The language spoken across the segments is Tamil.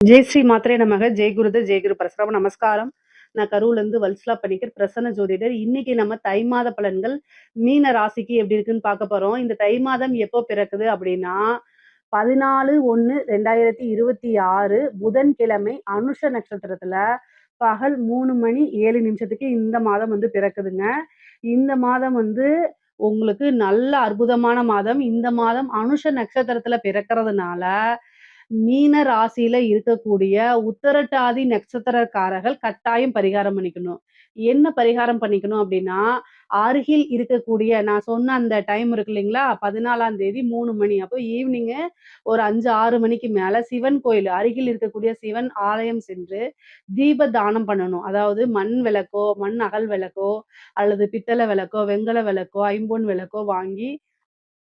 ஜெய் ஸ்ரீ மாத்திரை நமக. ஜெய் குருத ஜெய் குரு பரசுராம. நமஸ்காரம். நான் கரூர்லேருந்து வல்சலா பண்ணிக்கிற பிரசன்ன ஜோதிடர். இன்னைக்கு நம்ம தை மாத பலன்கள் மீன ராசிக்கு எப்படி இருக்குன்னு பார்க்க போறோம். இந்த தை மாதம் எப்போ பிறக்குது அப்படின்னா பதினாலு ஒன்று ரெண்டாயிரத்தி இருபத்தி ஆறு புதன்கிழமை அனுஷ நட்சத்திரத்துல பகல் மூணு மணி ஏழு நிமிஷத்துக்கு இந்த மாதம் வந்து பிறக்குதுங்க. இந்த மாதம் வந்து உங்களுக்கு நல்ல அற்புதமான மாதம். இந்த மாதம் அனுஷ நட்சத்திரத்துல பிறக்கிறதுனால மீன ராசியில இருக்கக்கூடிய உத்தரட்டாதி நட்சத்திரக்காரர்கள் கட்டாயம் பரிகாரம் பண்ணிக்கணும். என்ன பரிகாரம் பண்ணிக்கணும் அப்படின்னா அருகில் இருக்கக்கூடிய நான் சொன்ன அந்த டைம் இருக்கு இல்லைங்களா? பதினாலாம் தேதி மூணு மணி. அப்போ ஈவினிங்கு ஒரு அஞ்சு ஆறு மணிக்கு மேல சிவன் கோயில் அருகில் இருக்கக்கூடிய சிவன் ஆலயம் சென்று தீப தானம் பண்ணணும். அதாவது மண் விளக்கோ மண் அகல் விளக்கோ அல்லது பித்தளை விளக்கோ வெங்கல விளக்கோ ஐம்பொன் விளக்கோ வாங்கி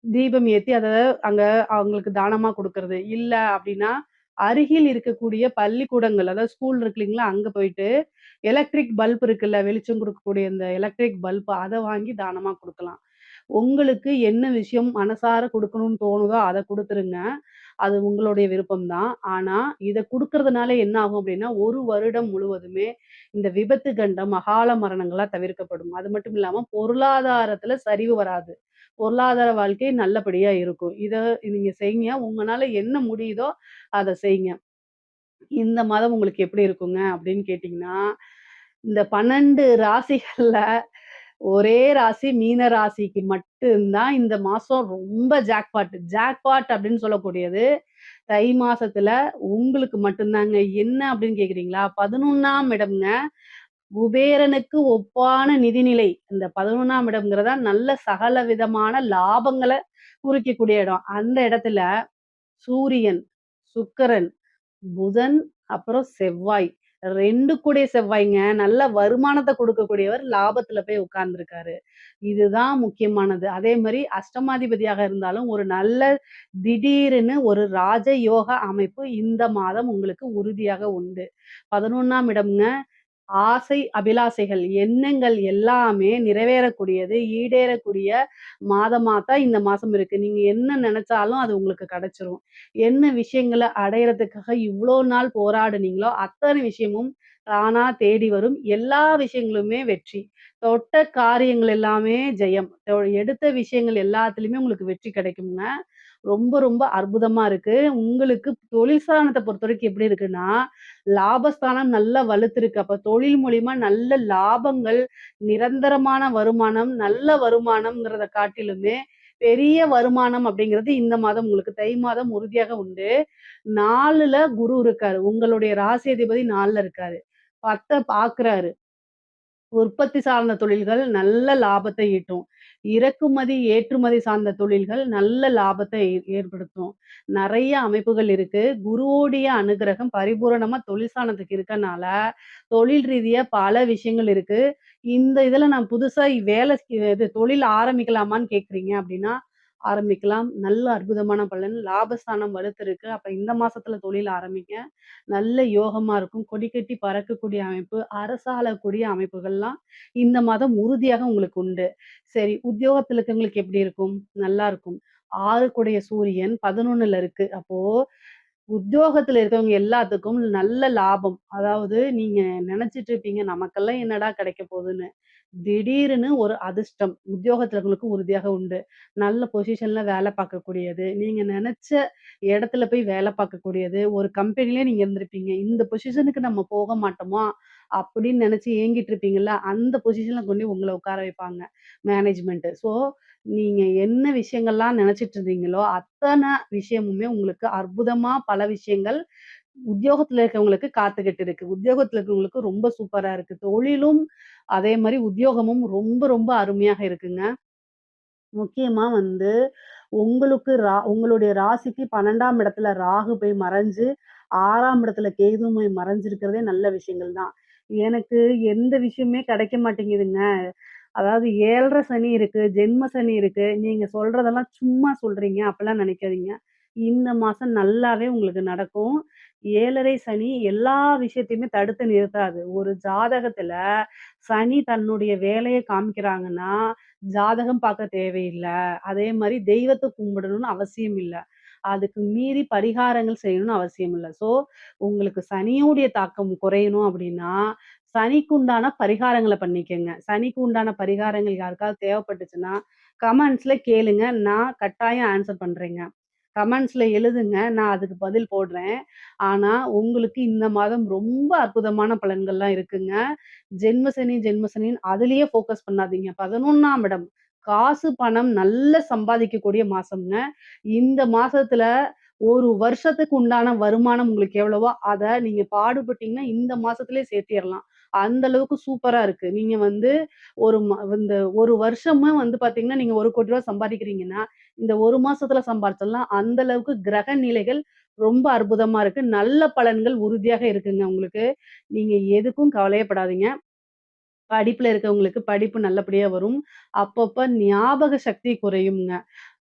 தீபம் ஏத்தி அதை அங்க அவங்களுக்கு தானமா கொடுக்கறது இல்ல அப்படின்னா அருகில் இருக்கக்கூடிய பள்ளிக்கூடங்கள், அதாவது ஸ்கூல் இருக்கு இல்லைங்களா? அங்க போயிட்டு எலக்ட்ரிக் பல்ப் இருக்குல்ல, வெளிச்சம் கொடுக்கக்கூடிய இந்த எலக்ட்ரிக் பல்ப் அதை வாங்கி தானமா கொடுக்கலாம் உங்களுக்கு என்ன விஷயம் மனசார கொடுக்கணும்னு தோணுதோ அதை கொடுத்துருங்க அது உங்களுடைய விருப்பம் தான். ஆனா, இதை குடுக்கறதுனால என்ன ஆகும் அப்படின்னா ஒரு வருடம் முழுவதுமே இந்த விபத்து கண்டம், அகால மரணங்களாக தவிர்க்கப்படும். அது மட்டும் இல்லாம பொருளாதாரத்துல சரிவு வராது. பொருளாதார வாழ்க்கை நல்லபடியா இருக்கும். இதை நீங்க செய்யுங்க. உங்களால் என்ன முடியுதோ அதை செய்யுங்க. இந்த மாதம் உங்களுக்கு எப்படி இருக்குங்க அப்படின்னு கேட்டீங்கன்னா, இந்த 12 ராசிகள்ல ஒரே ராசி மீன ராசிக்கு மட்டும் தான் இந்த மாசம் ரொம்ப ஜாக்பாட். ஜாக்பாட் அப்படின்னு சொல்லக்கூடியது தை மாசத்துல உங்களுக்கு மட்டும்தாங்க என்ன அப்படின்னு கேக்குறீங்களா பதினொன்னாம் இடம்ங்க. குபேரனுக்கு ஒப்பான நிதிநிலை. இந்த 11ஆம் இடம்ங்கிறதா நல்ல சகல விதமான லாபங்களை குறிக்கக்கூடிய இடம். அந்த இடத்துல சூரியன், சுக்கரன் புதன், அப்புறம் செவ்வாய். ரெண்டு கூடிய செவ்வாய்ங்க. நல்ல வருமானத்தை கொடுக்கக்கூடியவர் லாபத்துல போய் உட்கார்ந்துருக்காரு இதுதான் முக்கியமானது. அதே மாதிரி அஷ்டமாதிபதியாக இருந்தாலும் ஒரு நல்ல திடீர்னு ஒரு ராஜ யோக அமைப்பு இந்த மாதம் உங்களுக்கு உறுதியாக உண்டு. 11ஆம் இடம்ங்க. ஆசை, அபிலாசைகள், எண்ணங்கள் எல்லாமே நிறைவேறக்கூடியது, ஈடேறக்கூடிய மாதமாக தான் இந்த மாதம் இருக்கு. நீங்கள் என்ன நினச்சாலும் அது உங்களுக்கு கிடைச்சிரும். என்ன விஷயங்களை அடையறதுக்காக இவ்வளோ நாள் போராடுனீங்களோ, அத்தனை விஷயமும் தானா தேடி வரும். எல்லா விஷயங்களுமே வெற்றி. தொட்ட காரியங்கள் எல்லாமே ஜெயம். எடுத்த விஷயங்கள் எல்லாத்துலேயுமே உங்களுக்கு வெற்றி கிடைக்கும்ங்க. ரொம்ப ரொம்ப அற்புதமா இருக்கு. உங்களுக்கு தொழில் சாதனத்தை பொறுத்த வரைக்கும் எப்படி இருக்குன்னா, லாபஸ்தானம் நல்லா வலுத்திருக்கு. அப்ப தொழில் மூலியமா நல்ல லாபங்கள், நிரந்தரமான வருமானம், நல்ல வருமானம்ங்கிறத காட்டிலுமே, பெரிய வருமானம் அப்படிங்கிறது இந்த மாதம் உங்களுக்கு தை மாதம் உறுதியாக உண்டு. நாலுல குரு இருக்காரு. உங்களுடைய ராசி அதிபதி 4ல இருக்காரு. பத்த பாக்குறாரு உற்பத்தி சார்ந்த தொழில்கள் நல்ல லாபத்தை ஈட்டும். இறக்குமதி, ஏற்றுமதி சார்ந்த தொழில்கள் நல்ல லாபத்தை ஏ ஏற்படுத்தும். நிறைய அமைப்புகள் இருக்கு. குருவோடைய அனுகிரகம் பரிபூரணமா தொழில் ஸ்தானத்துக்கு இருக்கனால, தொழில் ரீதியா பல விஷயங்கள் இருக்கு. இந்த இதுல நான் புதுசா வேலை இது தொழில் ஆரம்பிக்கலாமான்னு கேக்குறீங்க அப்படின்னா, ஆரம்பிக்கலாம். நல்ல அற்புதமான பலன். லாபஸ்தானம் வலுத்திருக்கு. அப்ப இந்த மாசத்துல தொழில் ஆரம்பிங்க. நல்ல யோகமா இருக்கும். கொடி கட்டி பறக்கக்கூடிய அமைப்பு, அரசாளக்கூடிய அமைப்புகள்லாம் இந்த மாதம் உறுதியாக உங்களுக்கு உண்டு. சரி, உத்தியோகத்துல இருக்கவங்களுக்கு எப்படி இருக்கும்? நல்லா இருக்கும். ஆறு கூடிய சூரியன் 11ல இருக்கு. அப்போ உத்தியோகத்துல இருக்கவங்க எல்லாத்துக்கும் நல்ல லாபம். அதாவது நீங்க நினைச்சிட்டு இருப்பீங்க, நமக்கெல்லாம் என்னடா கிடைக்க போகுதுன்னு. திடீர்னு ஒரு அதிர்ஷ்டம் உத்தியோகத்துல உங்களுக்கு உறுதியாக உண்டு. நல்ல பொசிஷன்ல வேலை பார்க்கக்கூடியது. நீங்க நினைச்ச இடத்துல போய் வேலை பார்க்கக்கூடியது. ஒரு கம்பெனிலே நீங்க இருந்திருப்பீங்க. இந்த பொசிஷனுக்கு நம்ம போக மாட்டோமா? அப்படின்னு நினைச்சு ஏங்கிட்டு இருப்பீங்கல்ல, அந்த பொசிஷன்ல கொண்டு உங்களை உட்கார வைப்பாங்க மேனேஜ்மெண்ட் ஸோ, நீங்க என்ன விஷயங்கள்லாம் நினைச்சிட்டு இருந்தீங்களோ, அத்தனை விஷயமுமே உங்களுக்கு அற்புதமா பல விஷயங்கள் உத்தியோகத்துல இருக்கவங்களுக்கு காத்துக்கிட்டு இருக்கு. உத்தியோகத்துல இருக்கவங்களுக்கு ரொம்ப சூப்பரா இருக்கு. தொழிலும் அதே மாதிரி உத்தியோகமும் ரொம்ப ரொம்ப அருமையாக இருக்குங்க. முக்கியமா வந்து உங்களுக்கு ரா உங்களுடைய ராசிக்கு 12ஆம் இடத்துல ராகு போய் மறைஞ்சு, ஆறாம் இடத்துல கேது போய் மறைஞ்சிருக்கிறதே நல்ல விஷயங்கள் தான். எனக்கு எந்த விஷயமுமே கிடைக்க மாட்டேங்குதுங்க. அதாவது ஏழரை சனி இருக்கு, ஜென்ம சனி இருக்கு. நீங்க சொல்றதெல்லாம் சும்மா சொல்றீங்க. அப்பலாம் நினைக்காதீங்க இந்த மாசம் நல்லாவே உங்களுக்கு நடக்கும். ஏழரை சனி எல்லா விஷயத்தையுமே தடுத்து நிறுத்தாது. ஒரு ஜாதகத்துல சனி தன்னுடைய வேலையை காமிக்கிறாங்கன்னா, ஜாதகம் பார்க்க தேவையில்லை அதே மாதிரி தெய்வத்தை கும்பிடணும்னு அவசியம் இல்லை அதுக்கு மீறி பரிகாரங்கள் செய்யணும்னு அவசியம் இல்லை ஸோ, உங்களுக்கு சனியுடைய தாக்கம் குறையணும் அப்படின்னா சனிக்கு உண்டான பரிகாரங்களை பண்ணிக்கோங்க சனிக்கு உண்டான பரிகாரங்கள் யாருக்காவது தேவைப்பட்டுச்சுன்னா, கமெண்ட்ஸ்ல கேளுங்க. நான் கட்டாயம் ஆன்சர் பண்றேங்க. கமெண்ட்ஸில் எழுதுங்க. நான் அதுக்கு பதில் போடுறேன். ஆனால் உங்களுக்கு இந்த மாதம் ரொம்ப அற்புதமான பலன்கள்லாம் இருக்குங்க. ஜென்மசனி ஜென்மசனின்னு அதுலேயே ஃபோக்கஸ் பண்ணாதீங்க. 11ஆம் இடம். காசு, பணம் நல்லா சம்பாதிக்கக்கூடிய மாசம்ங்க. இந்த மாசத்துல ஒரு வருஷத்துக்கு உண்டான வருமானம் உங்களுக்கு எவ்வளவோ, அதை நீங்க பாடுபட்டீங்கன்னா, இந்த மாதத்துலேயே சேர்த்திடலாம் அந்த அளவுக்கு சூப்பரா இருக்கு. நீங்க வந்து ஒரு ம இந்த ஒரு வருஷமா வந்து பாத்தீங்கன்னா நீங்க ரூ. 1,00,00,000 சம்பாதிக்கிறீங்கன்னா, இந்த ஒரு மாசத்துல சம்பாரிச்சிடலாம். அந்த அளவுக்கு கிரக நிலைகள் ரொம்ப அற்புதமா இருக்கு. நல்ல பலன்கள் உறுதியாக இருக்குங்க உங்களுக்கு. நீங்க எதுக்கும் கவலையப்படாதீங்க படிப்புல இருக்கவங்களுக்கு படிப்பு நல்லபடியா வரும். அப்பப்ப ஞாபக சக்தி குறையும்ங்க.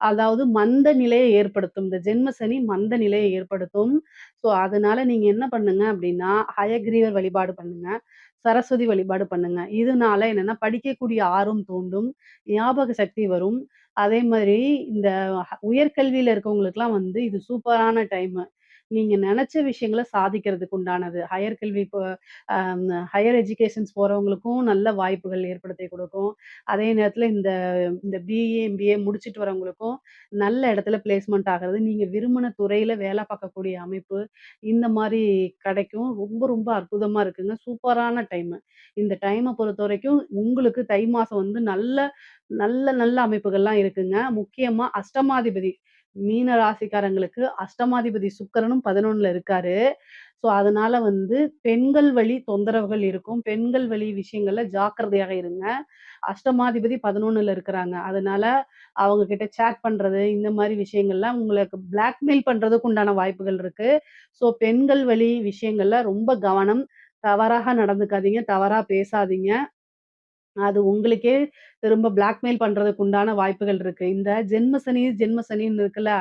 அதாவது மந்த நிலையை ஏற்படுத்தும். இந்த ஜென்ம சனி மந்த நிலையை ஏற்படுத்தும். ஸோ, அதனால நீங்க என்ன பண்ணுங்க அப்படின்னா ஹயக்ரீவர் வழிபாடு பண்ணுங்க. சரஸ்வதி வழிபாடு பண்ணுங்க. இதனால என்னன்னா, படிக்கக்கூடிய ஆர்வம் தூண்டும். ஞாபக சக்தி வரும். அதே மாதிரி இந்த ஹ உயர்கல்வியில இருக்கவங்களுக்குலாம் வந்து இது சூப்பரான டைமு. நீங்க நினைச்ச விஷயங்களை சாதிக்கிறதுக்கு உண்டானது. ஹையர் கல்வி இப்போ ஹையர் எஜுகேஷன்ஸ் போறவங்களுக்கும் நல்ல வாய்ப்புகள் ஏற்படுத்தி கொடுக்கும் அதே நேரத்துல இந்த இந்த பிஏ, எம்பிஏ முடிச்சுட்டு வரவங்களுக்கும் நல்ல இடத்துல பிளேஸ்மெண்ட் ஆகிறது நீங்க விரும்பின துறையில வேலை பார்க்கக்கூடிய அமைப்பு, இந்த மாதிரி கிடைக்கும். ரொம்ப ரொம்ப அற்புதமா இருக்குங்க. சூப்பரான டைமு. இந்த டைமை பொறுத்த வரைக்கும் உங்களுக்கு தை மாசம் வந்து நல்ல நல்ல நல்ல அமைப்புகள்லாம் இருக்குங்க. முக்கியமா அஷ்டமாதிபதி மீன ராசிக்காரங்களுக்கு அஷ்டமாதிபதி சுக்கரனும் பதினொன்னுல இருக்காரு. ஸோ, அதனால வந்து பெண்கள் வழி தொந்தரவுகள் இருக்கும். பெண்கள் வழி விஷயங்கள்ல ஜாக்கிரதையாக இருங்க. அஷ்டமாதிபதி 11ல இருக்கிறாங்க. அதனால அவங்க கிட்ட சேட் பண்றது, இந்த மாதிரி விஷயங்கள்லாம் உங்களுக்கு பிளாக்மெயில் பண்றதுக்கு உண்டான வாய்ப்புகள் இருக்கு. ஸோ, பெண்கள் வழி விஷயங்கள்ல ரொம்ப கவனம். தவறாக நடந்துக்காதீங்க. தவறா பேசாதீங்க. அது உங்களுக்கே திரும்ப பிளாக்மெயில் பண்றதுக்கு உண்டான வாய்ப்புகள் இருக்கு. இந்த ஜென்ம சனி, ஜென்ம சனின்னு இருக்குல்ல,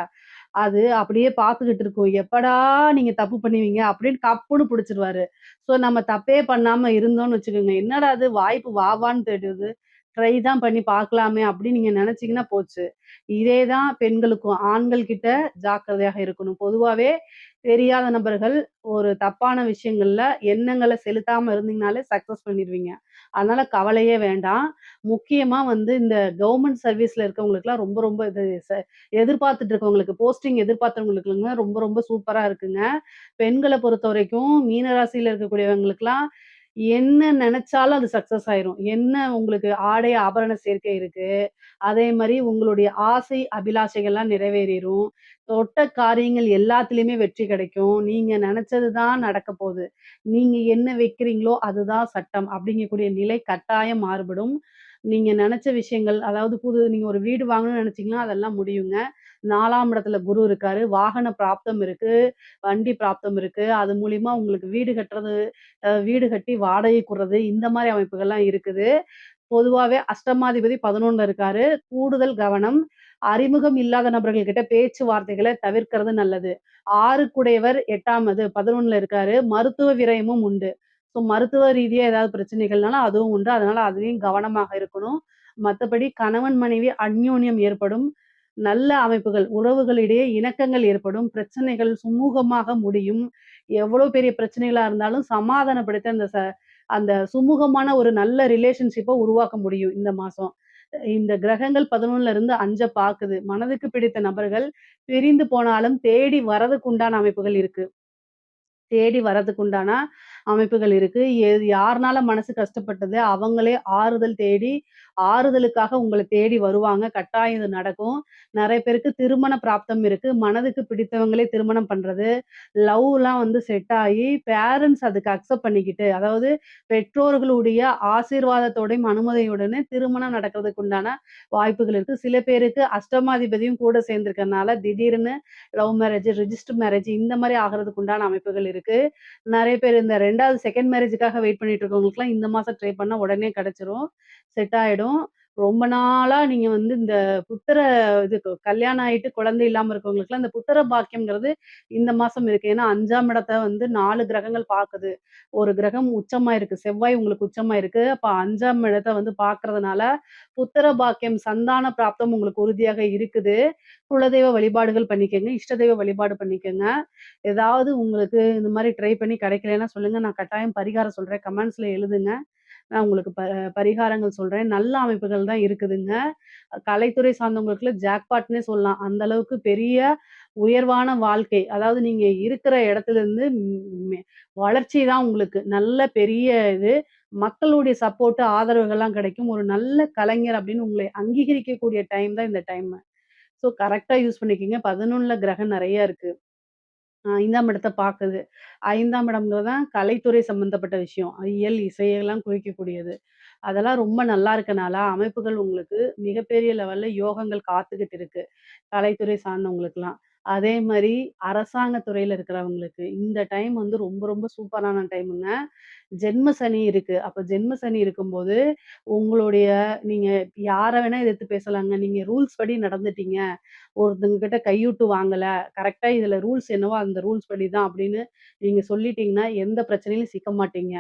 அது அப்படியே பார்த்துக்கிட்டு இருக்கும். எப்படா நீங்க தப்பு பண்ணுவீங்க அப்படின்னு கப்புன்னு பிடிச்சிருவாரு ஸோ, நம்ம தப்பே பண்ணாம இருந்தோம்னு வச்சுக்கோங்க, என்னடா இது வாய்ப்பு வாவான்னு தெரியுது தேடுது. ட்ரை தான் பண்ணி பார்க்கலாமே அப்படின்னு நீங்க நினைச்சீங்கன்னா போச்சு. இதே தான் பெண்களுக்கும். ஆண்கள் கிட்ட ஜாக்கிரதையாக இருக்கணும். பொதுவாகவே தெரியாத நபர்கள் ஒரு தப்பான விஷயங்கள்ல எண்ணங்களை செலுத்தாம இருந்தீங்கனாலே சக்சஸ் பண்ணிடுவீங்க அதனால கவலையே வேண்டாம். முக்கியமா வந்து இந்த கவர்மெண்ட் சர்வீஸ்ல இருக்கவங்களுக்குலாம் ரொம்ப ரொம்ப இது எதிர்பார்த்துட்டு இருக்கவங்களுக்கு, போஸ்டிங் எதிர்பார்த்தவங்களுக்குலாம் ரொம்ப ரொம்ப சூப்பரா இருக்குங்க. பெண்களை பொறுத்தவரைக்கும் வரைக்கும் ராசியில இருக்கக்கூடியவங்களுக்குலாம் என்ன நினைச்சாலும் அது சக்சஸ் ஆயிரும். என்ன உங்களுக்கு ஆடை, ஆபரண சேர்க்கை இருக்கு. அதே மாதிரி உங்களுடைய ஆசை, அபிலாஷைகள்லாம் நிறைவேறிடும் தொட்ட காரியங்கள் எல்லாத்துலயுமே வெற்றி கிடைக்கும். நீங்க நினைச்சது தான் நடக்க போகுது நீங்க என்ன வைக்கிறீங்களோ அதுதான் சட்டம் அப்படிங்கக்கூடிய நிலை கட்டாயம் மாறுபடும். நீங்க நினச்ச விஷயங்கள் அதாவது புது நீங்க ஒரு வீடு வாங்கணும்னு நெனச்சீங்கன்னா, அதெல்லாம் முடியுங்க. நாலாம் இடத்துல குரு இருக்காரு. வாகன பிராப்தம் இருக்கு. வண்டி பிராப்தம் இருக்கு. அது மூலியமா உங்களுக்கு வீடு கட்டுறது, வீடு கட்டி வாடகை கூடுறது இந்த மாதிரி அமைப்புகள்லாம் இருக்குது. பொதுவாகவே அஷ்டமாதிபதி 11ல இருக்காரு. கூடுதல் கவனம். அறிமுகம் இல்லாத நபர்கள் கிட்ட பேச்சுவார்த்தைகளை தவிர்க்கிறது நல்லது. 6க்குடையவர் 8ஆம் அது 11ல இருக்காரு. மருத்துவ விரயமும் உண்டு. ஸோ, மருத்துவ ரீதியா ஏதாவது பிரச்சனைகள்னாலும் அதுவும் உண்டு. அதனால அதுலயும் கவனமாக இருக்கணும். மற்றபடி கணவன், மனைவி அந்யோன்யம் ஏற்படும். நல்ல அமைப்புகள், உறவுகளிடையே இணக்கங்கள் ஏற்படும். பிரச்சனைகள் சுமூகமாக முடியும். எவ்வளவு பெரிய பிரச்சனைகளா இருந்தாலும் சமாதானப்படுத்த அந்த ச அந்த சுமூகமான ஒரு நல்ல ரிலேஷன்ஷிப்பை உருவாக்க முடியும் இந்த மாசம். இந்த கிரகங்கள் 11ல இருந்து அஞ்ச பாக்குது. மனதுக்கு பிடித்த நபர்கள் பிரிந்து போனாலும் தேடி வரதுக்கு உண்டான அமைப்புகள் இருக்கு. தேடி வரதுக்கு உண்டான அமைப்புகள் இருக்கு. எது யாருனால மனசு கஷ்டப்பட்டது, அவங்களே ஆறுதல் தேடி, ஆறுதலுக்காக உங்களை தேடி வருவாங்க. கட்டாயம் இது நடக்கும். நிறைய பேருக்கு திருமண பிராப்தம் இருக்கு. மனதுக்கு பிடித்தவங்களே திருமணம் பண்றது, லவ்லாம் வந்து செட் ஆகி பேரண்ட்ஸ் அதுக்கு அக்செப்ட் பண்ணிக்கிட்டு, அதாவது பெற்றோர்களுடைய ஆசீர்வாதத்தோடையும், அனுமதியுடனே திருமணம் நடக்கிறதுக்கு உண்டான வாய்ப்புகள் இருக்கு. சில பேருக்கு அஷ்டமாதிபதியும் கூட சேர்ந்திருக்கறனால திடீர்னு லவ் மேரேஜ், ரிஜிஸ்டர் மேரேஜ் இந்த மாதிரி ஆகிறதுக்கு உண்டான அமைப்புகள் இருக்கு. நிறைய பேர் இந்த ரெண்டாவது செகண்ட் மேரேஜுக்காக வெயிட் பண்ணிட்டு இருக்கவங்களுக்குலாம் இந்த மாசம் ட்ரை பண்ணா உடனே கிடைச்சிரும். செட் ஆயிடும். ரொம்ப நாளா நீங்க வந்து இந்த புத்திர இது கல்யாணம் ஆயிட்டு குழந்தை இல்லாம இருக்கவங்களுக்குலாம் இந்த புத்திர பாக்கியம்ங்கிறது இந்த மாசம் இருக்கு. ஏன்னா அஞ்சாம் இடத்த வந்து நாலு கிரகங்கள் பாக்குது. ஒரு கிரகம் உச்சமா இருக்கு. செவ்வாய் உங்களுக்கு உச்சமா இருக்கு. அப்ப 5ஆம் இடத்த வந்து பாக்குறதுனால, புத்திர பாக்கியம், சந்தான பிராப்தம் உங்களுக்கு உறுதியாக இருக்குது. குலதெய்வ வழிபாடுகள் பண்ணிக்கோங்க இஷ்ட தெய்வ வழிபாடு பண்ணிக்கோங்க ஏதாவது உங்களுக்கு இந்த மாதிரி ட்ரை பண்ணி கிடைக்கலன்னா சொல்லுங்க. நான் கட்டாயம் பரிகாரம் சொல்றேன். கமெண்ட்ஸ்ல எழுதுங்க. நான் உங்களுக்கு ப பரிகாரங்கள் சொல்றேன். நல்ல அமைப்புகள் தான் இருக்குதுங்க. கலைத்துறை சார்ந்தவங்களுக்குள்ள ஜாக்பாட்னே சொல்லலாம். அந்த அளவுக்கு பெரிய உயர்வான வாழ்க்கை. அதாவது நீங்க இருக்கிற இடத்துல இருந்து வளர்ச்சி தான் உங்களுக்கு. நல்ல பெரிய இது. மக்களுடைய சப்போர்ட்டு ஆதரவுகள்லாம் கிடைக்கும். ஒரு நல்ல கலைஞர் அப்படின்னு உங்களை அங்கீகரிக்கக்கூடிய டைம் தான் இந்த டைம் ஸோ கரெக்டாக யூஸ் பண்ணிக்கிங்க பதினொன்றில் கிரகம் நிறைய இருக்குது ஐந்தாம் 5ஆம் பார்க்குது ஐந்தாம் 5ஆம் இடம்ங்கிறது தான் கலைத்துறை சம்மந்தப்பட்ட விஷயம். இயல், இசையெல்லாம் குறிக்கக்கூடியது. அதெல்லாம் ரொம்ப நல்லா இருக்கனால, அமைப்புகள் உங்களுக்கு மிகப்பெரிய லெவல்ல யோகங்கள் காத்துக்கிட்டு இருக்கு. கலைத்துறை சார்ந்தவங்களுக்குலாம். அதே மாதிரி அரசாங்க துறையில இருக்கிறவங்களுக்கு, இந்த டைம் வந்து ரொம்ப ரொம்ப சூப்பரான டைமுங்க. ஜென்ம சனி இருக்கு. அப்ப ஜென்ம சனி இருக்கும்போது, உங்களுடைய நீங்க யார வேணா எதிர்த்து பேசலாங்க. நீங்க ரூல்ஸ் படி நடந்துட்டீங்க. ஒருத்தவங்க கிட்ட கையூட்டு வாங்கல. கரெக்டா இதுல ரூல்ஸ் என்னவோ அந்த ரூல்ஸ் படி தான் அப்படின்னு நீங்க சொல்லிட்டீங்கன்னா, எந்த பிரச்சனையிலும் சிக்க மாட்டீங்க.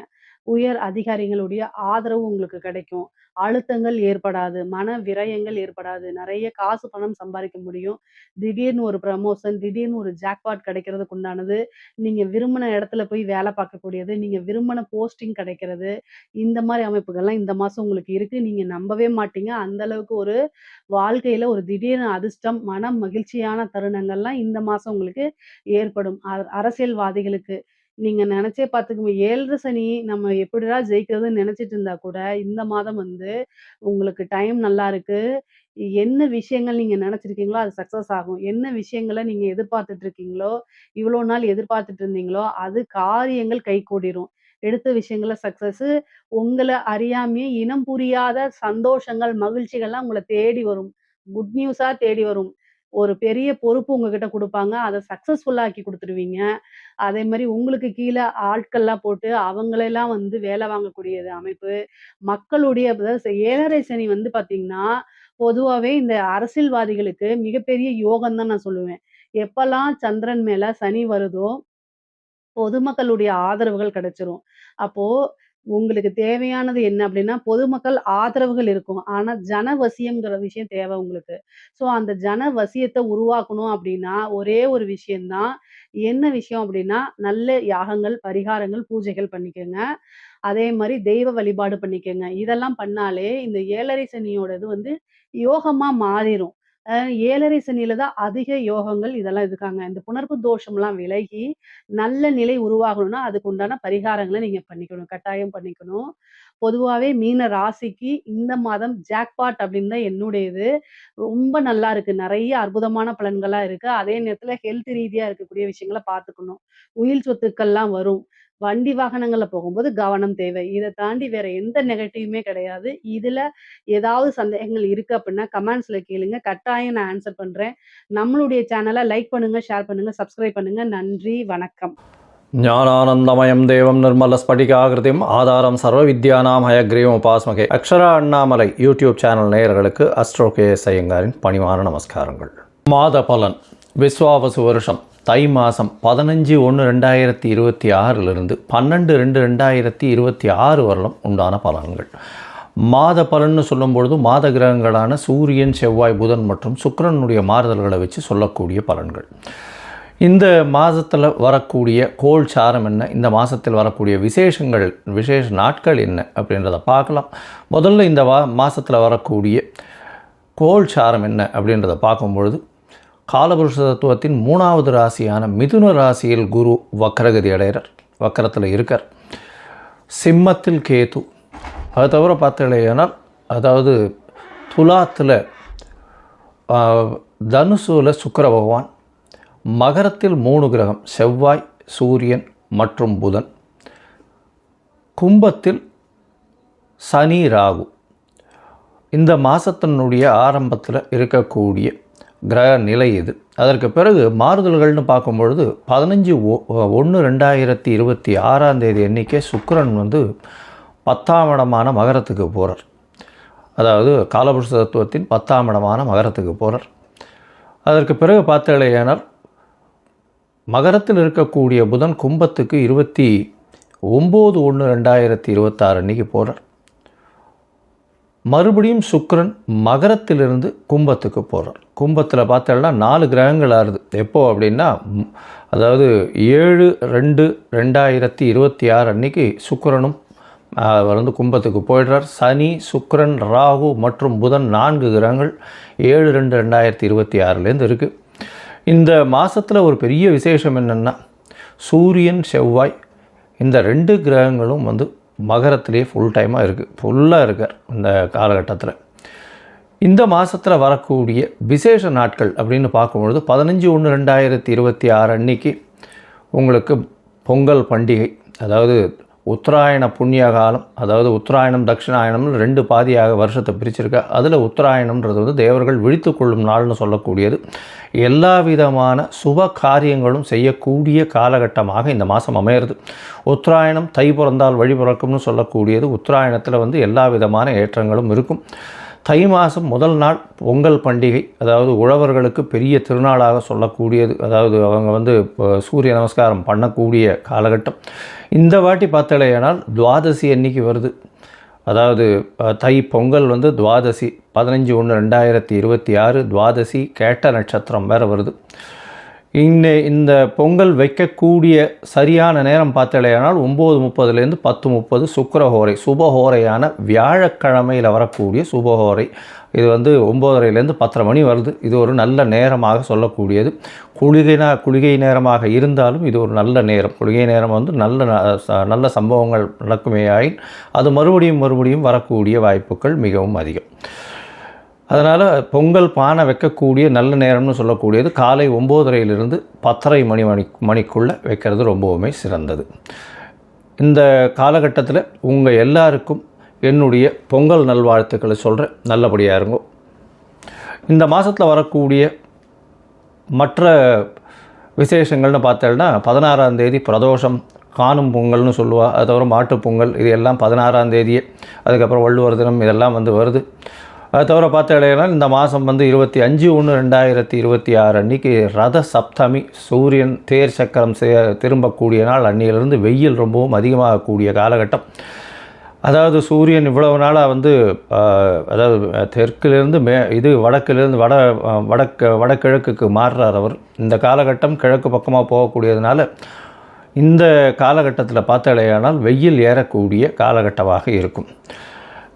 உயர் அதிகாரிகளுடைய ஆதரவு உங்களுக்கு கிடைக்கும். அழுத்தங்கள் ஏற்படாது. மன விரயங்கள் ஏற்படாது. நிறைய காசு, பணம் சம்பாதிக்க முடியும். திடீர்னு ஒரு ப்ரமோஷன், திடீர்னு ஒரு ஜாக்பாட் கிடைக்கிறதுக்கு உண்டானது. நீங்க விரும்பின இடத்துல போய் வேலை பார்க்கக்கூடியது. நீங்க விரும்பின போஸ்டிங் கிடைக்கிறது. இந்த மாதிரி அமைப்புகள்லாம் இந்த மாசம் உங்களுக்கு இருக்கு. நீங்க நம்பவே மாட்டீங்க. அந்த அளவுக்கு ஒரு வாழ்க்கையில ஒரு திடீர்னு அதிர்ஷ்டம், மன மகிழ்ச்சியான தருணங்கள்லாம் இந்த மாசம் உங்களுக்கு ஏற்படும். அ அரசியல்வாதிகளுக்கு நீங்க நினைச்சே பார்த்துக்க 7 சனி நம்ம எப்படிடா ஜெயிக்கிறதுன்னு நினைச்சிட்டு இருந்தா கூட, இந்த மாதம் வந்து உங்களுக்கு டைம் நல்லா இருக்கு. என்ன விஷயங்கள் நீங்க நினைச்சிருக்கீங்களோ அது சக்சஸ் ஆகும். என்ன விஷயங்களை நீங்க எதிர்பார்த்துட்டு இருக்கீங்களோ, இவ்வளோ நாள் எதிர்பார்த்துட்டு இருந்தீங்களோ, அது காரியங்கள் கைகூடிரும். எடுத்த விஷயங்களை சக்சஸ் உங்களை அறியாமையே இனம் புரியாத சந்தோஷங்கள், மகிழ்ச்சிகள்லாம் உங்களை தேடி வரும். குட் நியூஸா தேடி வரும். ஒரு பெரிய பொறுப்பு உங்ககிட்ட கொடுப்பாங்க அதை சக்சஸ்ஃபுல்லா ஆக்கி கொடுத்துருவீங்க அதே மாதிரி உங்களுக்கு கீழே ஆட்கள்லாம் போட்டு அவங்களெல்லாம் வந்து வேலை வாங்கக்கூடியது அமைப்பு. மக்களுடைய ஏழரை சனி வந்து பார்த்தீங்கன்னா, பொதுவாகவே இந்த அரசியல்வாதிகளுக்கு மிகப்பெரிய யோகம் தான் நான் சொல்லுவேன். எப்பெல்லாம் சந்திரன் மேல சனி வருதோ, பொதுமக்களுடைய ஆதரவுகள் கிடைச்சிரும். அப்போ உங்களுக்கு தேவையானது என்ன அப்படின்னா பொதுமக்கள் ஆதரவுகள் இருக்கும். ஆனால் ஜனவசியம்ங்கிற விஷயம் தேவை உங்களுக்கு. ஸோ, அந்த ஜனவசியத்தை உருவாக்கணும் அப்படின்னா ஒரே ஒரு விஷயம் தான். என்ன விஷயம் அப்படின்னா நல்ல யாகங்கள், பரிகாரங்கள், பூஜைகள் பண்ணிக்கோங்க அதே மாதிரி தெய்வ வழிபாடு பண்ணிக்கோங்க இதெல்லாம் பண்ணாலே இந்த ஏழரை சனியோட இது வந்து யோகமாக மாறிடும் ஏழரை சனியில தான் அதிக யோகங்கள் இதெல்லாம் இருக்காங்க. இந்த புணர்ப்பு தோஷம்லாம் விலகி, நல்ல நிலை உருவாகணும்னா, அதுக்கு உண்டான பரிகாரங்களை நீங்க பண்ணிக்கணும். கட்டாயம் பண்ணிக்கணும். பொதுவாகவே மீன ராசிக்கு இந்த மாதம் ஜாக்பாட் அப்படின்னு தான் என்னுடைய இது. ரொம்ப நல்லா இருக்கு. நிறைய அற்புதமான பலன்களா இருக்கு. அதே நேரத்துல ஹெல்த் ரீதியா இருக்கக்கூடிய விஷயங்களை பார்த்துக்கணும். உயில் சொத்துக்கள்லாம் வரும். வண்டி வாகனங்கள்ல போகும்போது கவனம் தேவை. இதை தாண்டி வேற எந்த நெகட்டிவுமே கிடையாது. இதுல ஏதாவது சந்தேகங்கள் இருக்கு அப்படின்னா கமெண்ட்ஸ்ல கேளுங்க. கட்டாயம் நான் ஆன்சர் பண்றேன். நம்மளுடைய சேனலை லைக் பண்ணுங்க, ஷேர் பண்ணுங்க, சப்ஸ்கிரைப் பண்ணுங்க. நன்றி, வணக்கம். ஞானானந்தமயம் தேவம் நிர்மலஸ்படிகாகிருதிம் ஆதாரம் சர்வ வித்யானாம் ஹயக்ரீவம் உபாஸ்மகே அக்ஷரா அண்ணாமலை யூடியூப் சேனல் நேயர்களுக்கு அஸ்ட்ரோ கே எஸ் ஐயங்காரின் பணிவான நமஸ்காரங்கள் மாத பலன் விஸ்வாவசு வருஷம் தை மாதம் பதினஞ்சு ஒன்று ரெண்டாயிரத்தி இருபத்தி ஆறிலிருந்து பன்னெண்டு ரெண்டு ரெண்டாயிரத்தி இருபத்தி ஆறு வரலும் உண்டான பலன்கள். மாத பலன்னு சொல்லும்பொழுது மாத கிரகங்களான சூரியன் செவ்வாய் புதன் மற்றும் சுக்கிரனுடைய மாறுதல்களை வச்சு சொல்லக்கூடிய பலன்கள். இந்த மாதத்தில் வரக்கூடிய கோள் சாரம் என்ன இந்த மாதத்தில் வரக்கூடிய விசேஷங்கள் விசேஷ நாட்கள் என்ன அப்படின்றத பார்க்கலாம். முதல்ல இந்த வா மாதத்தில் வரக்கூடிய கோள் சாரம் என்ன அப்படின்றத பார்க்கும்பொழுது காலபுருஷ தத்துவத்தின் மூணாவது ராசியான மிதுன ராசியில் குரு வக்கரகதி அடைகிறார். வக்கரத்தில் இருக்கார். சிம்மத்தில் கேது. அது தவிர பார்த்தீங்கன்னா அதாவது துலாத்தில் தனுசூல சுக்கர பகவான். மகரத்தில் மூணு கிரகம் செவ்வாய் சூரியன் மற்றும் புதன். கும்பத்தில் சனி ராகு. இந்த மாதத்தினுடைய ஆரம்பத்தில் இருக்கக்கூடிய கிரக நிலை இது. அதற்கு பிறகு மாறுதல்கள்னு பார்க்கும்பொழுது பதினஞ்சு ஒன்று ரெண்டாயிரத்தி இருபத்தி ஆறாம் தேதி எண்ணிக்கை சுக்கரன் வந்து பத்தாம் இடமான மகரத்துக்கு போகிறார் அதாவது காலபுருஷ தத்துவத்தின் பத்தாம் இடமான மகரத்துக்கு போகிறார் அதற்கு பிறகு பார்த்தலையானால் மகரத்தில் இருக்கக்கூடிய புதன் கும்பத்துக்கு இருபத்தி ஒம்பது ஒன்று ரெண்டாயிரத்தி இருபத்தாறு அன்னைக்கு போகிறார் மறுபடியும் சுக்கரன் மகரத்திலிருந்து கும்பத்துக்கு போகிறார் கும்பத்தில் பார்த்தோம்னா நாலு கிரகங்கள் ஆறுது. எப்போ அப்படின்னா அதாவது ஏழு ரெண்டு ரெண்டாயிரத்தி இருபத்தி ஆறு அன்னைக்கு சுக்கரனும் அவர் வந்து கும்பத்துக்கு போயிடுறார். சனி சுக்கரன் ராகு மற்றும் புதன் நான்கு கிரகங்கள் ஏழு ரெண்டு ரெண்டாயிரத்தி இருபத்தி ஆறுலேருந்து இருக்குது இந்த மாதத்தில் ஒரு பெரிய விசேஷம் என்னென்னா சூரியன் செவ்வாய் இந்த ரெண்டு கிரகங்களும் வந்து மகரத்திலேயே ஃபுல் டைமாக இருக்குது ஃபுல்லாக இருக்கார் இந்த காலகட்டத்தில். இந்த மாதத்தில் வரக்கூடிய விசேஷ நாட்கள் அப்படின்னு பார்க்கும்பொழுது பதினஞ்சு ஒன்று ரெண்டாயிரத்தி இருபத்தி ஆறு அன்னைக்கு உங்களுக்கு பொங்கல் பண்டிகை அதாவது உத்தராயண புண்ணிய காலம் அதாவது உத்தராயணம் தட்சிணாயணம்னு ரெண்டு பாதியாக வருஷத்தை பிரிச்சிருக்கா. அதில் உத்தராயணம்ன்றது வந்து தேவர்கள் விழித்து கொள்ளும் நாள்னு சொல்லக்கூடியது. எல்லா விதமான சுப காரியங்களும் செய்யக்கூடிய காலகட்டமாக இந்த மாதம் அமையிறது. உத்தராயணம் தை பிறந்தால் வழி பிறக்கும்னு சொல்லக்கூடியது. உத்தராயணத்தில் வந்து எல்லா விதமான ஏற்றங்களும் இருக்கும். தை மாதம் முதல் நாள் பொங்கல் பண்டிகை அதாவது உழவர்களுக்கு பெரிய திருநாளாக சொல்லக்கூடியது அதாவது அவங்க வந்து இப்போ சூரிய நமஸ்காரம் பண்ணக்கூடிய காலகட்டம். இந்த வாட்டி பார்த்தலையானால் துவாதசி அன்னைக்கு வருது. அதாவது தை பொங்கல் வந்து துவாதசி பதினஞ்சு ஒன்று ரெண்டாயிரத்தி இருபத்தி ஆறு துவாதசி கேட்ட நட்சத்திரம் வேறு வருது. இந்த இந்த பொங்கல் வைக்கக்கூடிய சரியான நேரம் பார்த்தலையானால் ஒம்பது முப்பதுலேருந்து பத்து முப்பது சுக்கரஹோரை சுபஹோரையான வியாழக்கிழமையில் வரக்கூடிய சுபஹோரை இது வந்து ஒம்போதரைலேருந்து பத்தரை மணி வருது. இது ஒரு நல்ல நேரமாக சொல்லக்கூடியது. குளிகைனா குளிகை நேரமாக இருந்தாலும் இது ஒரு நல்ல நேரம். குளிகை நேரம் வந்து நல்ல ந- ச- நல்ல சம்பவங்கள் நடக்குமேயாயின் அது மறுபடியும் மறுபடியும் வரக்கூடிய வாய்ப்புகள் மிகவும் அதிகம். அதனால் பொங்கல் பானை வைக்கக்கூடிய நல்ல நேரம்னு சொல்லக்கூடியது காலை ஒம்போதரையிலிருந்து பத்தரை மணி மணி மணிக்குள்ளே வைக்கிறது ரொம்பவுமே சிறந்தது. இந்த காலகட்டத்தில் உங்கள் எல்லாருக்கும் என்னுடைய பொங்கல் நல்வாழ்த்துக்களை சொல்கிறேன் நல்லபடியாக இருங்கோ. இந்த மாதத்தில் வரக்கூடிய மற்ற விசேஷங்கள்னு பார்த்தோம்னா பதினாறாம் தேதி பிரதோஷம் காணும் பொங்கல்னு சொல்லுவா அது தவிர மாட்டுப் பொங்கல் இது எல்லாம் பதினாறாம் தேதியே. அதுக்கப்புறம் வள்ளுவர் தினம் இதெல்லாம் வந்து வருது. அது தவிர பார்த்தீங்கன்னா இந்த மாதம் வந்து இருபத்தி அஞ்சு ஒன்று ரெண்டாயிரத்தி இருபத்தி ஆறு அன்னைக்கு ரத சப்தமி சூரியன் தேர் சக்கரம் சே திரும்பக்கூடிய நாள் அன்னியிலிருந்து வெயில் ரொம்பவும் அதிகமாகக்கூடிய காலகட்டம். அதாவது சூரியன் இவ்வளவு நாளாக வந்து அதாவது தெற்கிலிருந்து மே இது வடக்கிலிருந்து வட வடக்கு வடகிழக்குக்கு மாறுறார் அவர். இந்த காலகட்டம் கிழக்கு பக்கமாக போகக்கூடியதுனால இந்த காலகட்டத்தில் பார்த்தாலேயானால் வெயில் ஏறக்கூடிய காலகட்டமாக இருக்கும்.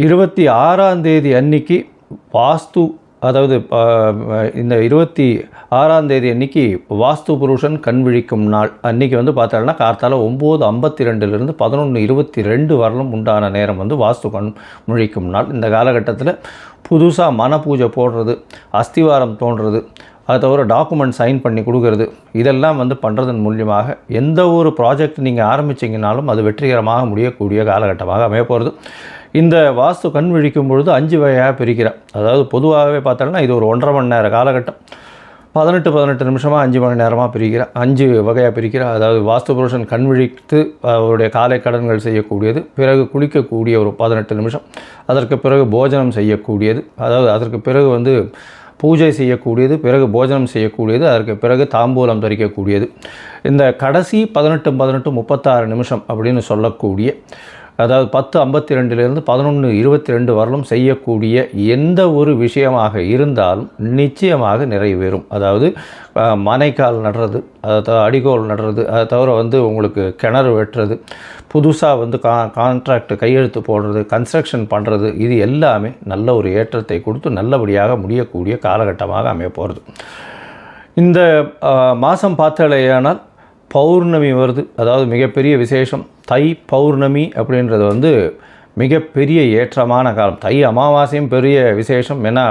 இருபத்தி ஆறாம் தேதி அன்னைக்கு வாஸ்து அதாவது இந்த இருபத்தி ஆறாம் தேதி அன்னைக்கு வாஸ்து புருஷன் கண் விழிக்கும் நாள். அன்னைக்கு வந்து பார்த்தோம்னா கார்த்தால ஒம்பது ஐம்பத்தி ரெண்டுலேருந்து பதினொன்று இருபத்தி ரெண்டு வரலும் உண்டான நேரம் வந்து வாஸ்து கண் முழிக்கும் நாள். இந்த காலகட்டத்தில் புதுசாக மன பூஜை போடுறது அஸ்திவாரம் தோன்றுறது அது தவிர டாக்குமெண்ட் சைன் பண்ணி கொடுக்கறது இதெல்லாம் வந்து பண்ணுறதன் மூலியமாக எந்த ஒரு ப்ராஜெக்ட் நீங்கள் ஆரம்பிச்சிங்கனாலும் அது வெற்றிகரமாக முடியக்கூடிய காலகட்டமாக அமைய போகிறது இந்த வாஸ்து கண் விழிக்கும் பொழுது அஞ்சு வகையாக பிரிக்கிறேன். அதாவது பொதுவாகவே பார்த்தோம்னா இது ஒரு ஒன்றரை மணி நேர காலகட்டம். பதினெட்டு பதினெட்டு நிமிஷமாக அஞ்சு மணி நேரமாக பிரிக்கிறேன். அஞ்சு வகையாக பிரிக்கிறேன். அதாவது வாஸ்து புருஷன் கண் விழித்து அவருடைய காலை கடன்கள் செய்யக்கூடியது பிறகு குளிக்கக்கூடிய ஒரு பதினெட்டு நிமிஷம் அதற்கு பிறகு போஜனம் செய்யக்கூடியது அதாவது அதற்கு பிறகு வந்து பூஜை செய்யக்கூடியது பிறகு போஜனம் செய்யக்கூடியது அதற்கு பிறகு தாம்பூலம் தரிக்கக்கூடியது. இந்த கடைசி பதினெட்டு பதினெட்டு முப்பத்தாறு நிமிஷம் அப்படின்னு சொல்லக்கூடிய அதாவது பத்து ஐம்பத்தி ரெண்டுலேருந்து பதினொன்று இருபத்தி ரெண்டு வரலும் செய்யக்கூடிய எந்த ஒரு விஷயமாக இருந்தாலும் நிச்சயமாக நிறைவேறும். அதாவது மனைக்கால் நடுறது அதை தவிர அடிகோல் நடுறது அதை தவிர வந்து உங்களுக்கு கிணறு வெட்டுறது புதுசாக வந்து கா கான்ட்ராக்ட் கையெழுத்து போடுறது கன்ஸ்ட்ரக்ஷன் பண்ணுறது இது எல்லாமே நல்ல ஒரு ஏற்றத்தை கொடுத்து நல்லபடியாக முடியக்கூடிய காலகட்டமாக அமைய போகிறது இந்த மாதம் பார்த்தாலேயானால் பௌர்ணமி வருது. அதாவது மிகப்பெரிய விசேஷம். தை பௌர்ணமி அப்படின்றது வந்து மிகப்பெரிய ஏற்றமான காலம். தை அமாவாசையும் பெரிய விசேஷம் ஏன்னா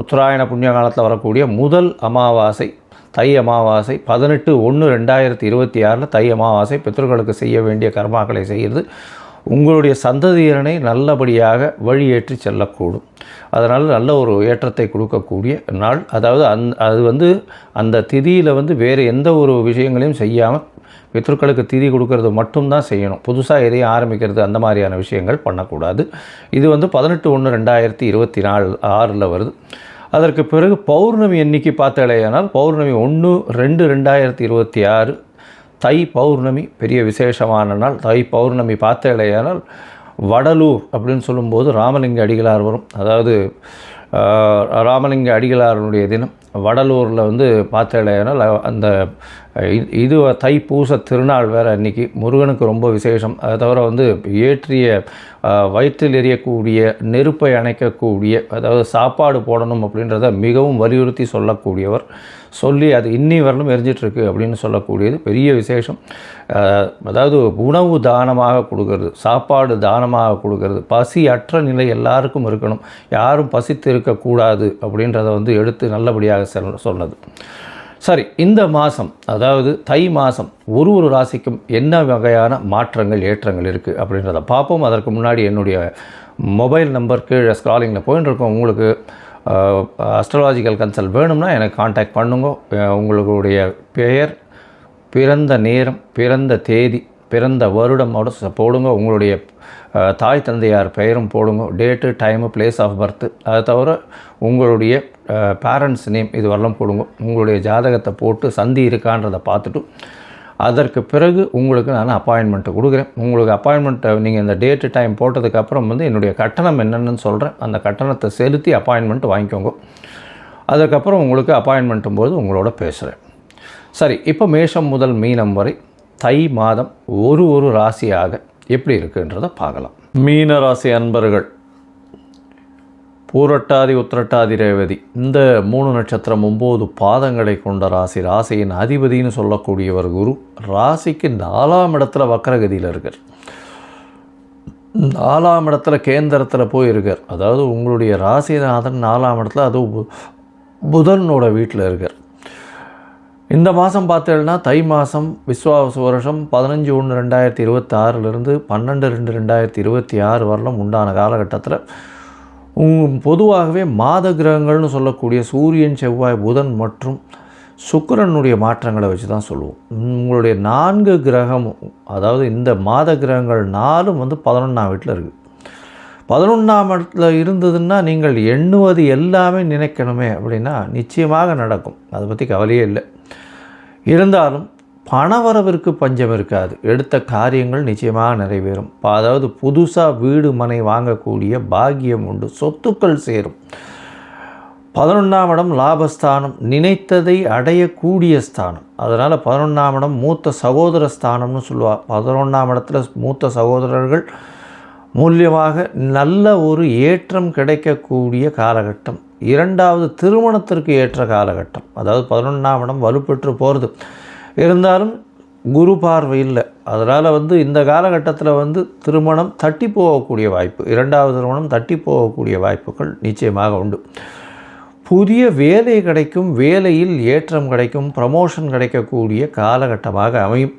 உத்தராயண புண்ணிய காலத்தில் வரக்கூடிய முதல் அமாவாசை. தை அமாவாசை பதினெட்டு ஒன்று ரெண்டாயிரத்தி இருபத்தி ஆறில் தை அமாவாசை பித்தர்களுக்கு செய்ய வேண்டிய கர்மாக்களை செய்கிறது. உங்களுடைய சந்ததியரனை நல்லபடியாக வழியேற்றி செல்லக்கூடும். அதனால் நல்ல ஒரு ஏற்றத்தை கொடுக்கக்கூடிய நாள். அதாவது அந் அது வந்து அந்த திதியில் வந்து வேறு எந்த ஒரு விஷயங்களையும் செய்யாமல் பித்ருக்களுக்கு திதி கொடுக்கறது மட்டும்தான் செய்யணும். புதுசாக எதையும் ஆரம்பிக்கிறது அந்த மாதிரியான விஷயங்கள் பண்ணக்கூடாது. இது வந்து பதினெட்டு ஒன்று ரெண்டாயிரத்தி இருபத்தி நாலு ஆறில் வருது. அதற்கு பிறகு பௌர்ணமி எண்ணிக்கை பார்த்தாலேயானால் பௌர்ணமி ஒன்று ரெண்டு ரெண்டாயிரத்தி இருபத்தி ஆறு தை பௌர்ணமி பெரிய விசேஷமான நாள். தை பௌர்ணமி பார்த்தாலேயானால் வடலூர் அப்படின்னு சொல்லும்போது ராமலிங்க அடிகளார் வரும். அதாவது ராமலிங்க அடிகளாரனுடைய தினம். வடலூரில் வந்து பார்த்தாலேயானால் அந்த இது தைப்பூச திருநாள் வேறு அன்றைக்கி முருகனுக்கு ரொம்ப விசேஷம். அதை தவிர வந்து ஏற்றிய வயிற்றில் எரியக்கூடிய நெருப்பை அணைக்கக்கூடிய அதாவது சாப்பாடு போடணும் அப்படின்றத மிகவும் வலியுறுத்தி சொல்லக்கூடியவர். சொல்லி அது இன்னி வரலும் எரிஞ்சிட்ருக்கு அப்படின்னு சொல்லக்கூடியது. பெரிய விசேஷம். அதாவது உணவு தானமாக கொடுக்கறது சாப்பாடு தானமாக கொடுக்கறது பசி அற்ற நிலை எல்லாருக்கும் இருக்கணும். யாரும் பசித்து இருக்கக்கூடாது அப்படின்றத வந்து எடுத்து நல்லபடியாக செல் சொன்னது. சரி இந்த மாதம் அதாவது தை மாதம் ஒரு ஒரு ராசிக்கும் என்ன வகையான மாற்றங்கள் ஏற்றங்கள் இருக்குது அப்படின்றத பார்ப்போம். அதற்கு முன்னாடி என்னுடைய மொபைல் நம்பர் கீழே ஸ்க்ராலிங்கில் போயின்னு உங்களுக்கு அஸ்ட்ராலாஜிக்கல் கன்சல்ட் வேணும்னா எனக்கு காண்டாக்ட் பண்ணுங்க. உங்களுடைய பெயர் பிறந்த நேரம் பிறந்த தேதி பிறந்த வருடமோட ச- போடுங்க. உங்களுடைய தாய் தந்தையார் பெயரும் போடுங்க. Date time place of birth அதை தவிர உங்களுடைய பேரண்ட்ஸ் நேம் இது வரலாம் போடுங்க. உங்களுடைய ஜாதகத்தை போட்டு சந்தி இருக்கான்றதை பார்த்துட்டு அதற்கு பிறகு உங்களுக்கு நான் அப்பாயின்மெண்ட்டு கொடுக்குறேன். உங்களுக்கு அப்பாயின்மெண்ட்டை நீங்கள் இந்த டேட்டு டைம் போட்டதுக்கப்புறம் வந்து என்னுடைய கட்டணம் என்னென்னு சொல்கிறேன் அந்த கட்டணத்தை செலுத்தி அப்பாயின்மெண்ட் வாங்கிக்கோங்க. அதுக்கப்புறம் உங்களுக்கு அப்பாயின்மெண்ட்டும் போது உங்களோட பேசுகிறேன் சரி இப்போ மேஷம் முதல் மீனம் வரை தை மாதம் ஒரு ஒரு ராசியாக எப்படி இருக்குன்றதை பார்க்கலாம். மீன ராசி அன்பர்கள் பூரட்டாதி உத்திரட்டாதி ரேவதி இந்த மூணு நட்சத்திரம் ஒம்பது பாதங்களை கொண்ட ராசி ராசியின் அதிபதின்னு சொல்லக்கூடியவர் குரு ராசிக்கு நாலாம் இடத்துல வக்கரகதியில் இருக்கார். நாலாம் இடத்துல கேந்திரத்தில் போய் இருக்கார் அதாவது உங்களுடைய ராசிநாதன் நாலாம் இடத்துல அது பு- புதனோட வீட்டில் இருக்கார். இந்த மாதம் பார்த்தேன்னா தை மாதம் விஸ்வாச வருஷம் பதினஞ்சு ஒன்று ரெண்டாயிரத்தி இருபத்தி ஆறிலிருந்து பன்னெண்டு ரெண்டு ரெண்டாயிரத்தி இருபத்தி ஆறு வரலும் உண்டான காலகட்டத்தில் உங் பொதுவாகவே மாத கிரகங்கள்னு சொல்லக்கூடிய சூரியன் செவ்வாய் புதன் மற்றும் சுக்கரனுடைய மாற்றங்களை வச்சு தான் சொல்லுவோம். உங்களுடைய நான்கு கிரகமும் அதாவது இந்த மாத கிரகங்கள் நாலும் வந்து பதினொன்றாம் வீட்டில் இருக்குது பதினொன்றாம் இடத்துல இருந்ததுன்னா நீங்கள் எண்ணுவது எல்லாமே நினைக்கணுமே அப்படின்னா நிச்சயமாக நடக்கும். அதை பற்றி கவலையே இல்லை. இருந்தாலும் பணவரவிற்கு பஞ்சம் இருக்காது. எடுத்த காரியங்கள் நிச்சயமாக நிறைவேறும். அதாவது புதுசாக வீடு மனை வாங்கக்கூடிய பாக்கியம் உண்டு. சொத்துக்கள் சேரும். பதினொன்றாம் இடம் லாபஸ்தானம். நினைத்ததை அடையக்கூடிய ஸ்தானம். அதனால் பதினொன்றாம் இடம் மூத்த சகோதர ஸ்தானம்னு சொல்லுவாள் பதினொன்றாம் இடத்துல மூத்த சகோதரர்கள் மூலியமாக நல்ல ஒரு ஏற்றம் கிடைக்கக்கூடிய காலகட்டம். இரண்டாவது திருமணத்திற்கு ஏற்ற காலகட்டம். அதாவது பதினொன்றாம் இடம் வலுப்பெற்று போகிறது இருந்தாலும் குரு பார்வை இல்லை. அதனால் வந்து இந்த காலகட்டத்தில் வந்து திருமணம் தட்டி போகக்கூடிய வாய்ப்பு இரண்டாவது திருமணம் தட்டி போகக்கூடிய வாய்ப்புகள் நிச்சயமாக உண்டு. புதிய வேலை கிடைக்கும் வேலையில் ஏற்றம் கிடைக்கும் ப்ரமோஷன் கிடைக்கக்கூடிய காலகட்டமாக அமையும்.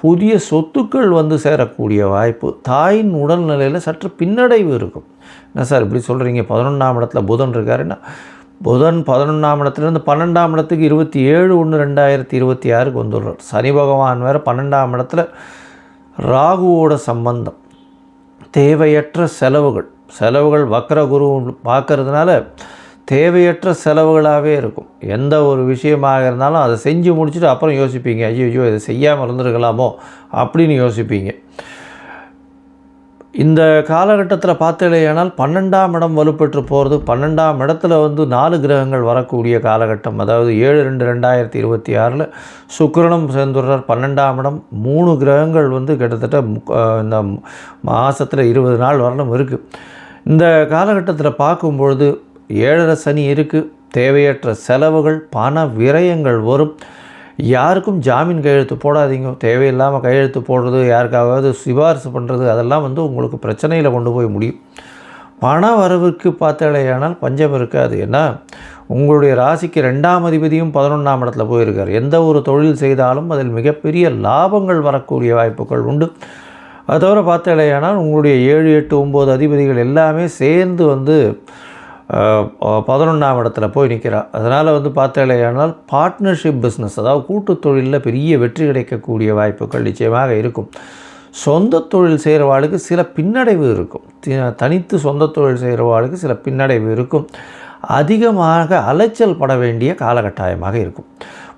புதிய சொத்துக்கள் வந்து சேரக்கூடிய வாய்ப்பு தாயின் உடல்நிலையில் சற்று பின்னடைவு இருக்கும். என்ன சார் இப்படி சொல்கிறீங்க பதினொன்றாம் இடத்துல புதன் இருக்காருன்னா புதன் பதினொன்றாம் இடத்துலேருந்து பன்னெண்டாம் இடத்துக்கு இருபத்தி ஏழு ஒன்று ரெண்டாயிரத்தி இருபத்தி ஆறுக்கு வந்துடுறார். சனி பகவான் வேறு பன்னெண்டாம் இடத்துல ராகுவோட சம்பந்தம். தேவையற்ற செலவுகள். செலவுகள் வக்கர குரு பார்க்கறதுனால தேவையற்ற செலவுகளாகவே இருக்கும். எந்த ஒரு விஷயமாக இருந்தாலும் அதை செஞ்சு முடிச்சுட்டு அப்புறம் யோசிப்பீங்க. ஐயோ ஐயோ இதை செய்யாமல் இருந்திருக்கலாமோ அப்படின்னு யோசிப்பீங்க. இந்த காலகட்டத்தில் பார்த்தலையானால் பன்னெண்டாம் இடம் வலுப்பெற்று போகிறது பன்னெண்டாம் இடத்துல வந்து நாலு கிரகங்கள் வரக்கூடிய காலகட்டம். அதாவது ஏழு ரெண்டு ரெண்டாயிரத்தி இருபத்தி ஆறில் சுக்கரனும் சேர்ந்துடுறார். பன்னெண்டாம் இடம் மூணு கிரகங்கள் வந்து கிட்டத்தட்ட இந்த மாதத்தில் இருபது நாள் வரலும் இருக்குது இந்த காலகட்டத்தில் பார்க்கும்பொழுது ஏழரை சனி இருக்குது தேவையற்ற செலவுகள் பண விரயங்கள் வரும். யாருக்கும் ஜாமீன் கையெழுத்து போடாதீங்க. தேவையில்லாமல் கையெழுத்து போடுறது யாருக்காவது சிபாரிசு பண்ணுறது அதெல்லாம் வந்து உங்களுக்கு பிரச்சனையில் கொண்டு போய் முடியும். பண வரவுக்கு பார்த்தாலேயானால் பஞ்சம் இருக்காது. ஏன்னா உங்களுடைய ராசிக்கு ரெண்டாம் அதிபதியும் பதினொன்றாம் இடத்துல போயிருக்கார். எந்த ஒரு தொழில் செய்தாலும் அதில் மிகப்பெரிய லாபங்கள் வரக்கூடிய வாய்ப்புகள் உண்டு. அது தவிர பார்த்தாலேயானால் உங்களுடைய ஏழு எட்டு ஒம்பது அதிபதிகள் எல்லாமே சேர்ந்து வந்து பதினொன்றாம் இடத்துல போய் நிற்கிறார் அதனால் வந்து பார்த்தாலேயானால் பார்ட்னர்ஷிப் பிஸ்னஸ் அதாவது கூட்டுத் தொழிலில் பெரிய வெற்றி கிடைக்கக்கூடிய வாய்ப்புகள் நிச்சயமாக இருக்கும். சொந்த தொழில் செய்கிறவாளுக்கு சில பின்னடைவு இருக்கும். தி- தனித்து சொந்த தொழில் செய்கிறவாளுக்கு சில பின்னடைவு இருக்கும். அதிகமாக அலைச்சல் பட வேண்டிய காலகட்டாயமாக இருக்கும்.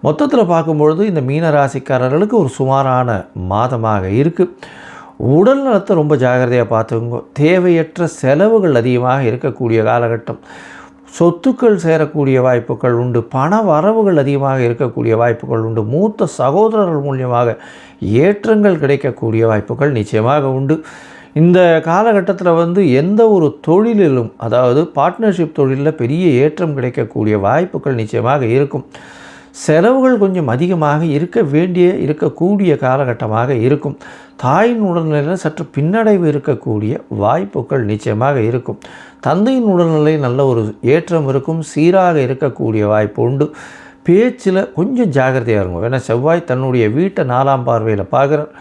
மொத்தத்தில் பார்க்கும்பொழுது இந்த மீன ராசிக்காரர்களுக்கு ஒரு சுமாரான மாதமாக இருக்குது உடல் நலத்தை ரொம்ப ஜாகிரதையாக பார்த்துக்கோங்க. தேவையற்ற செலவுகள் அதிகமாக இருக்கக்கூடிய காலகட்டம். சொத்துக்கள் சேரக்கூடிய வாய்ப்புகள் உண்டு. பண வரவுகள் அதிகமாக இருக்கக்கூடிய வாய்ப்புகள் உண்டு. மூத்த சகோதரர்கள் மூலியமாக ஏற்றங்கள் கிடைக்கக்கூடிய வாய்ப்புகள் நிச்சயமாக உண்டு. இந்த காலகட்டத்தில் வந்து எந்த ஒரு தொழிலிலும் அதாவது பார்ட்னர்ஷிப் தொழிலில் பெரிய ஏற்றம் கிடைக்கக்கூடிய வாய்ப்புகள் நிச்சயமாக இருக்கும். செலவுகள் கொஞ்சம் அதிகமாக இருக்க வேண்டிய இருக்கக்கூடிய காலகட்டமாக இருக்கும். தாயின் உடல்நிலையில் சற்று பின்னடைவு இருக்கக்கூடிய வாய்ப்புகள் நிச்சயமாக இருக்கும். தந்தையின் உடல்நிலை நல்ல ஒரு ஏற்றம் இருக்கும் சீராக இருக்கக்கூடிய வாய்ப்பு உண்டு. பேச்சில் கொஞ்சம் ஜாகிரதையாக இருக்கும் ஏன்னா செவ்வாய் தன்னுடைய வீட்டை நாலாம் பார்வையில் பார்க்குறார்.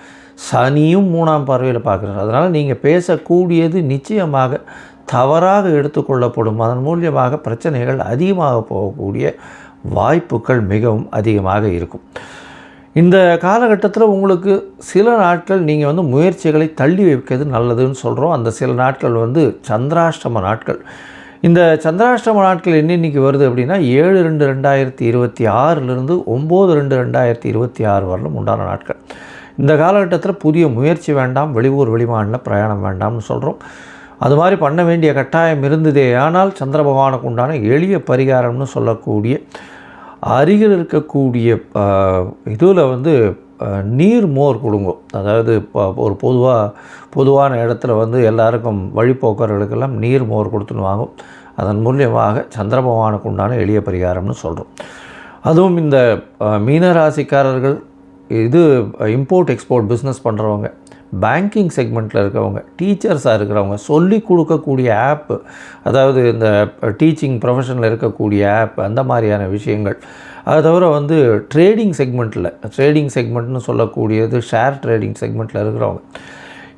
சனியும் மூணாம் பார்வையில் பார்க்குறார். அதனால் நீங்கள் பேசக்கூடியது நிச்சயமாக தவறாக எடுத்துக்கொள்ளப்படும். அதன் மூலியமாக பிரச்சனைகள் அதிகமாக போகக்கூடிய வாய்ப்புகள் மிகவும் அதிகமாக இருக்கும். இந்த காலகட்டத்தில் உங்களுக்கு சில நாட்கள் நீங்கள் வந்து முயற்சிகளை தள்ளி வைக்கிறது நல்லதுன்னு சொல்கிறோம் அந்த சில நாட்கள் வந்து சந்திராஷ்டம நாட்கள். இந்த சந்திராஷ்டம நாட்கள் என்னென்னைக்கு வருது அப்படின்னா ஏழு ரெண்டு ரெண்டாயிரத்தி இருபத்தி ஆறிலிருந்து ஒம்பது ரெண்டு ரெண்டாயிரத்தி இருபத்தி ஆறு வரலும் உண்டான நாட்கள். இந்த காலகட்டத்தில் புதிய முயற்சி வேண்டாம் வெளியூர் வெளிமாநில பிரயாணம் வேண்டாம்னு சொல்கிறோம் அது மாதிரி பண்ண வேண்டிய கட்டாயம் இருந்ததே. ஆனால் சந்திர பகவானுக்கு உண்டான எளிய பரிகாரம்னு சொல்லக்கூடிய அருகில் இருக்கக்கூடிய இதில் வந்து நீர் மோர் கொடுங்க அதாவது இப்போ ஒரு பொதுவாக பொதுவான இடத்துல வந்து எல்லாருக்கும் வழிபோக்கர்களுக்கெல்லாம் நீர் மோர் கொடுத்துன்னு வாங்கும். அதன் மூலியமாக சந்திர பகவானுக்கு உண்டான எளிய பரிகாரம்னு சொல்கிறோம் அதுவும் இந்த மீனராசிக்காரர்கள் மீன ராசிக்காரர்கள் இது இம்போர்ட் எக்ஸ்போர்ட் பிஸ்னஸ் பண்ணுறவங்க பேங்கிங் செக்மெண்ட்டில் இருக்கிறவங்க டீச்சர்ஸாக இருக்கிறவங்க சொல்லி கொடுக்கக்கூடிய ஆப் அதாவது இந்த டீச்சிங் ப்ரொஃபஷனில் இருக்கக்கூடிய ஆப் அந்த மாதிரியான விஷயங்கள். அது தவிர வந்து ட்ரேடிங் செக்மெண்ட்டில் ட்ரேடிங் செக்மெண்ட்னு சொல்லக்கூடியது ஷேர் ட்ரேடிங் செக்மெண்ட்டில் இருக்கிறவங்க.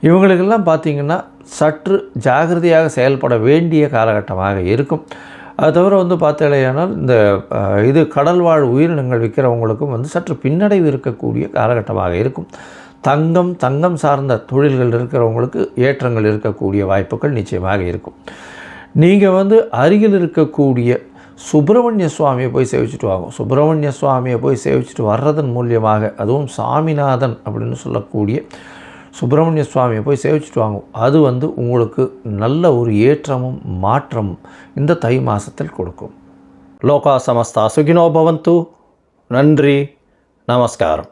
இவங்களுக்கெல்லாம் பார்த்திங்கன்னா சற்று ஜாகிரதையாக செயல்பட வேண்டிய காலகட்டமாக இருக்கும். அது தவிர வந்து பார்த்தாலேயானால் இந்த இது கடல்வாழ் உயிரினங்கள் விற்கிறவங்களுக்கும் வந்து சற்று பின்னடைவு இருக்கக்கூடிய காலகட்டமாக இருக்கும். தங்கம் தங்கம் சார்ந்த தொழில்கள் இருக்கிறவங்களுக்கு ஏற்றங்கள் இருக்கக்கூடிய வாய்ப்புகள் நிச்சயமாக இருக்கும். நீங்கள் வந்து அருகில் இருக்கக்கூடிய சுப்பிரமணிய சுவாமியை போய் சேவிச்சுட்டு வாங்க. சுப்பிரமணிய சுவாமியை போய் சேவிச்சுட்டு வர்றதன் மூலியமாக அதுவும் சாமிநாதன் அப்படின்னு சொல்லக்கூடிய சுப்பிரமணிய சுவாமியை போய் சேவிச்சுட்டு வாங்க. அது வந்து உங்களுக்கு நல்ல ஒரு ஏற்றமும் மாற்றமும் இந்த தை மாதத்தில் கொடுக்கும். லோகா சமஸ்தா சுகினோ பவந்து. நன்றி. நமஸ்காரம்.